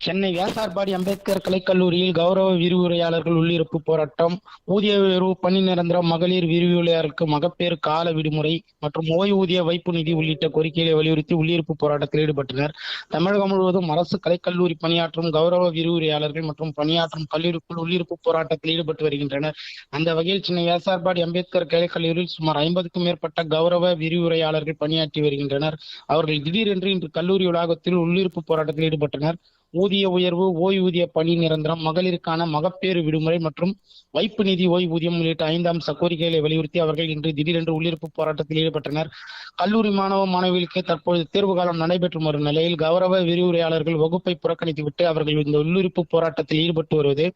சென்னை வேசார்பாடி அம்பேத்கர் கலைக்கல்லூரியில் கௌரவ விரிவுரையாளர்கள் உள்ளிருப்பு போராட்டம் ஊதிய உயர்வு பணி நிரந்தரம் மகளிர் விரிவுரையாளருக்கு மகப்பேறு கால விடுமுறை மற்றும் ஓய்வூதிய வைப்பு நிதி உள்ளிட்ட கோரிக்கைகளை வலியுறுத்தி உள்ளிருப்பு போராட்டத்தில் ஈடுபட்டனர். தமிழகம் முழுவதும் அரசு கலைக்கல்லூரி பணியாற்றும் கௌரவ விரிவுரையாளர்கள் மற்றும் பணியாற்றும் கல்லூரிக்குள் உள்ளிருப்பு போராட்டத்தில் ஈடுபட்டு வருகின்றனர். அந்த வகையில் சென்னை வேசார்பாடி அம்பேத்கர் கலைக்கல்லூரியில் சுமார் ஐம்பதுக்கும் மேற்பட்ட கௌரவ விரிவுரையாளர்கள் பணியாற்றி வருகின்றனர். அவர்கள் திடீரென்று இன்று கல்லூரி வளாகத்தில் உள்ளிருப்பு போராட்டத்தில் ஈடுபட்டனர். ஊதிய உயர்வு ஓய்வூதிய பணி நிரந்தரம் மகளிருக்கான மகப்பேறு விடுமுறை மற்றும் வைப்பு நிதி ஓய்வூதியம் உள்ளிட்ட ஐந்தாம் அம்ச கோரிக்கைகளை வலியுறுத்தி அவர்கள் இன்று திடீரென்று உள்ளிருப்பு போராட்டத்தில் ஈடுபட்டனர். கல்லூரி மாணவ மாணவிகளுக்கு தற்போது தேர்வு காலம் நடைபெற்று வரும் நிலையில் கௌரவ விரிவுரையாளர்கள் வகுப்பை புறக்கணித்துவிட்டு அவர்கள் இந்த உள்ளிருப்பு போராட்டத்தில் ஈடுபட்டு வருவது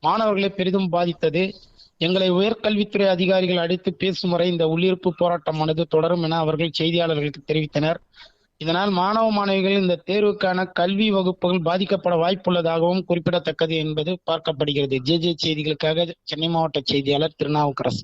மாணவர்களை பெரிதும் பாதித்தது. எங்களை உயர்கல்வித்துறை அதிகாரிகள் அடித்து பேசும் வரை இந்த உள்ளிருப்பு போராட்டமானது தொடரும் என அவர்கள் செய்தியாளர்களுக்கு தெரிவித்தனர். இதனால் மாணவ மாணவிகள் இந்த தேர்வுக்கான கல்வி வகுப்புகள் பாதிக்கப்பட வாய்ப்புள்ளதாகவும் குறிப்பிடத்தக்கது என்பது பார்க்கப்படுகிறது. ஜே ஜே செய்திகளுக்காக சென்னை மாவட்ட செய்தியாளர் திருநாவுக்கரசு.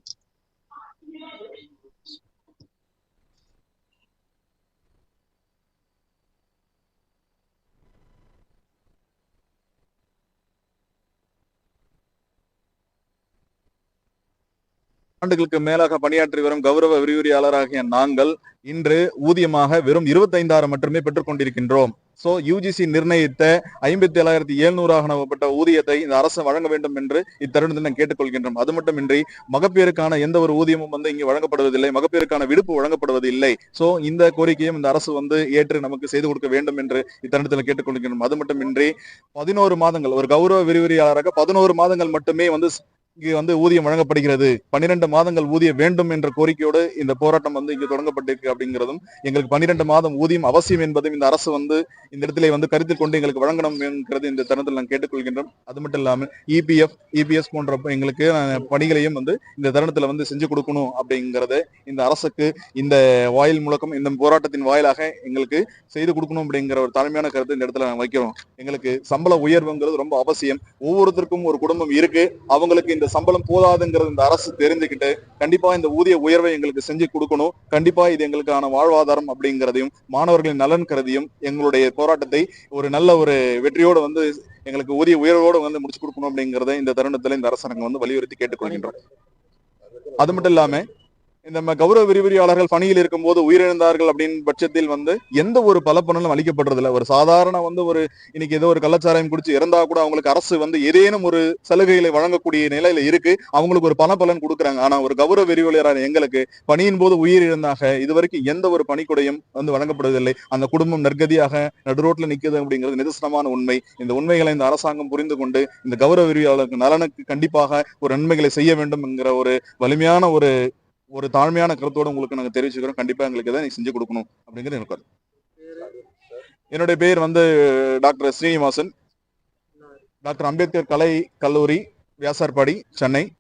ஆண்டுகளுக்கு மேலாக பணியாற்றி வரும் கௌரவ விரிவுரையாளராகிய நாங்கள் இன்று ஊதியமாக வெறும் இருபத்தைந்தாயிரம் மட்டுமே பெற்றுக்கொண்டிருக்கின்றோம் சோ யூஜிசி நிர்ணயித்த ஐம்பத்தி ஏழாயிரத்தி எழுநூறாக நம்பப்பட்ட ஊதியத்தை இந்த அரசு வழங்க வேண்டும் என்று இத்தருணத்தில் நான் கேட்டுக்கொள்கின்றோம். அது மட்டுமின்றி மகப்பேருக்கான எந்த ஒரு ஊதியமும் வந்து இங்கு வழங்கப்படுவதில்லை மகப்பேருக்கான விடுப்பு வழங்கப்படுவது இல்லை சோ இந்த கோரிக்கையும் இந்த அரசு வந்து ஏற்று நமக்கு செய்து கொடுக்க வேண்டும் என்று இத்தருணத்தில் கேட்டுக்கொள்கின்றோம். அது மட்டுமின்றி பதினோரு மாதங்கள் ஒரு கௌரவ விரிவுரையாளராக பதினோரு மாதங்கள் மட்டுமே வந்து இங்கு வந்து ஊதியம் வழங்கப்படுகிறது. பன்னிரண்டு மாதங்கள் ஊதியம் வேண்டும் என்ற கோரிக்கையோடு இந்த போராட்டம் வந்து இங்கு தொடங்கப்பட்டிருக்கு அப்படிங்கிறதும் எங்களுக்கு பன்னிரண்டு மாதம் ஊதியம் அவசியம் என்பதும் இந்த அரசு வந்து இந்த இடத்திலே வந்து கருத்தில் கொண்டு எங்களுக்கு வழங்கணும் என்கிறது இந்த தருணத்தில் நான் கேட்டுக்கொள்கின்றோம். அது மட்டும் இல்லாமல் இபிஎஃப் இபிஎஸ் போன்ற எங்களுக்கு பணிகளையும் வந்து இந்த தருணத்தில் வந்து செஞ்சு கொடுக்கணும் அப்படிங்கறத இந்த அரசுக்கு இந்த வாயில் முழக்கம் இந்த போராட்டத்தின் வாயிலாக எங்களுக்கு செய்து கொடுக்கணும் அப்படிங்கிற ஒரு தலைமையான கருத்து இந்த இடத்துல நாங்கள் வைக்கிறோம். எங்களுக்கு சம்பள உயர்வுங்கிறது ரொம்ப அவசியம். ஒவ்வொருத்தருக்கும் ஒரு குடும்பம் இருக்கு. அவங்களுக்கு இந்த சம்பளம் போதாதுங்கிறது இந்த அரசு தெரிஞ்சுக்கிட்டு கண்டிப்பா இந்த ஊதிய உயர்வை எங்களுக்கு செஞ்சு கொடுக்கணும். கண்டிப்பா இது எங்களுக்கான வாழ்வாதாரம் அப்படிங்கிறதையும் மாணவர்களின் நலன் கருதியும் எங்களுடைய போராட்டத்தை ஒரு நல்ல ஒரு வெற்றியோட வந்து எங்களுக்கு ஊதிய உயர்வோடு வந்து முடிச்சு கொடுக்கணும் அப்படிங்கறத இந்த தருணத்துல இந்த அரசாங்கம் வந்து வலியுறுத்தி கேட்டுக்கொள்கின்றோம். அது மட்டும் இல்லாம இந்த கௌரவ விரிவுரையாளர்கள் பணியில் இருக்கும்போது உயிரிழந்தார்கள் அப்படின்னு பட்சத்தில் வந்து எந்த ஒரு பலப்பணலும் அளிக்கப்படுறதில்ல. ஒரு சாதாரண வந்து ஒரு இன்னைக்கு ஏதோ ஒரு கள்ளச்சாராயம் குடிச்சு இறந்தா கூட அவங்களுக்கு அரசு வந்து ஏதேனும் ஒரு சலுகைகளை வழங்கக்கூடிய நிலையில இருக்கு. அவங்களுக்கு ஒரு பணப்பலன் கொடுக்குறாங்க. ஆனா ஒரு கௌரவ விரிவுரையாளர் எங்களுக்கு பணியின் போது உயிரிழந்தாக இதுவரைக்கும் எந்த ஒரு பணிக்குடையும் வந்து வழங்கப்படுவதில்லை. அந்த குடும்பம் நற்கதியாக நடுரோட்ல நிற்குது அப்படிங்கிறது நிதர்சனமான உண்மை. இந்த உண்மைகளை இந்த அரசாங்கம் புரிந்து கொண்டு இந்த கௌரவ விரிவுரையாளருக்கு நலனுக்கு கண்டிப்பாக ஒரு நன்மைகளை செய்ய வேண்டும் என்கிற ஒரு வலிமையான ஒரு ஒரு தாழ்மையான கருத்தோடு உங்களுக்கு நாங்கள் தெரிவிச்சுக்கிறோம். கண்டிப்பாக எங்களுக்கு இதை செஞ்சு கொடுக்கணும் அப்படிங்கிறது எனக்கு என்னுடைய பேர் வந்து டாக்டர் ஸ்ரீனிவாசன். டாக்டர் அம்பேத்கர் கலை கல்லூரி வியாசார்பாடி சென்னை.